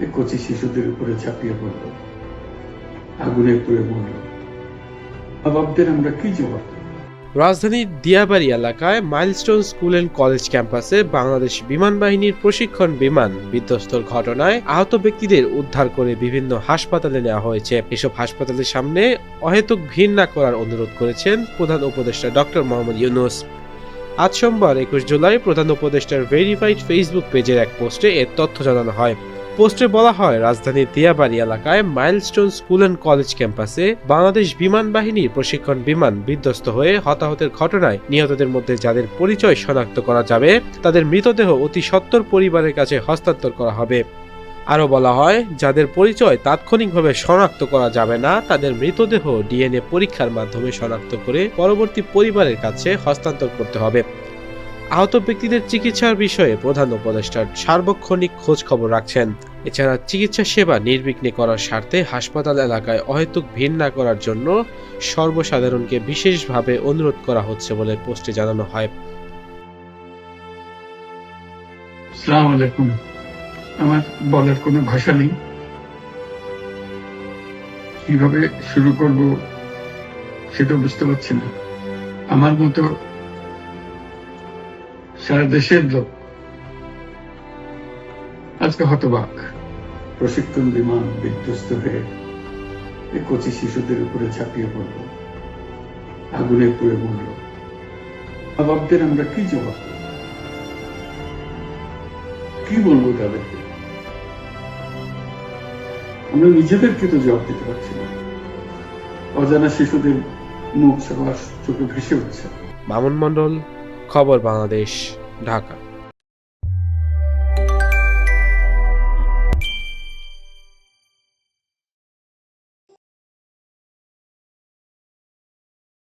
এই কচি শিশুদের উপরে ঝাঁপিয়ে পড়ল। আগুনে পুড়ে মরল। বাপদের আমরা কি জবাব রাজধানীর দিয়াবাড়ি এলাকায় মাইলস্টোন স্কুল অ্যান্ড কলেজ ক্যাম্পাসে বাংলাদেশ বিমান বাহিনীর প্রশিক্ষণ বিমান বিধ্বস্তর ঘটনায় আহত ব্যক্তিদের উদ্ধার করে বিভিন্ন হাসপাতালে নেওয়া হয়েছে। এসব হাসপাতালের সামনে অহেতুক ভিড় না করার অনুরোধ করেছেন প্রধান উপদেষ্টা ডক্টর মোহাম্মদ ইউনুস। আজ সোমবার একুশ জুলাই প্রধান উপদেষ্টার ভেরিফাইড ফেসবুক পেজের এক পোস্টে এর তথ্য জানানো হয়। পোস্টে বলা হয়, রাজধানীর দিয়াবাড়ি এলাকায় মাইলস্টোন স্কুল অ্যান্ড কলেজ ক্যাম্পাসে বাংলাদেশ বিমান বাহিনীর প্রশিক্ষণ বিমান বিধ্বস্ত হয়ে হতাহতের ঘটনায় নিহতদের মধ্যে যাদের পরিচয় শনাক্ত করা যাবে, তাদের মৃতদেহ অতি সত্বর পরিবারের কাছে হস্তান্তর করা হবে। আরও বলা হয়, যাদের পরিচয় তাৎক্ষণিকভাবে শনাক্ত করা যাবে না, তাদের মৃতদেহ ডিএনএ পরীক্ষার মাধ্যমে শনাক্ত করে পরবর্তী পরিবারের কাছে হস্তান্তর করতে হবে। আহত ব্যক্তিদের চিকিৎসার বিষয়ে প্রধান উপদেষ্টার সার্বক্ষণিক খোঁজ খবর রাখছেন। এছাড়া চিকিৎসা সেবা নির্বিঘ্নে করার স্বার্থে হাসপাতাল এলাকায় অহেতুক ভিড় না করার জন্য সর্বসাধারণকে বিশেষভাবে অনুরোধ করা হচ্ছে বলে পোস্টে জানানো হয়। বলার কোনো ভাষা নেই। কীভাবে শুরু করব সেটা বুঝতে পারছি না। আমার মতো সারা দেশের লোক। আজকে হতবাক। প্রশিক্ষণ বিমান বিধ্বস্ত হয়ে এই কচি শিশুদের উপরে ঝাঁপিয়ে পড়ল। আগুনে পুড়ে মরল। বাপদের আমরা কি জবাব কি বলব তাদেরকে? আমরা নিজেদেরকে তো জবাব দিতে পারছি না। অজানা শিশুদের মুখ সবার চোখে ভেসে উঠছে। মামুন মণ্ডল খবর বাংলাদেশ ঢাকা।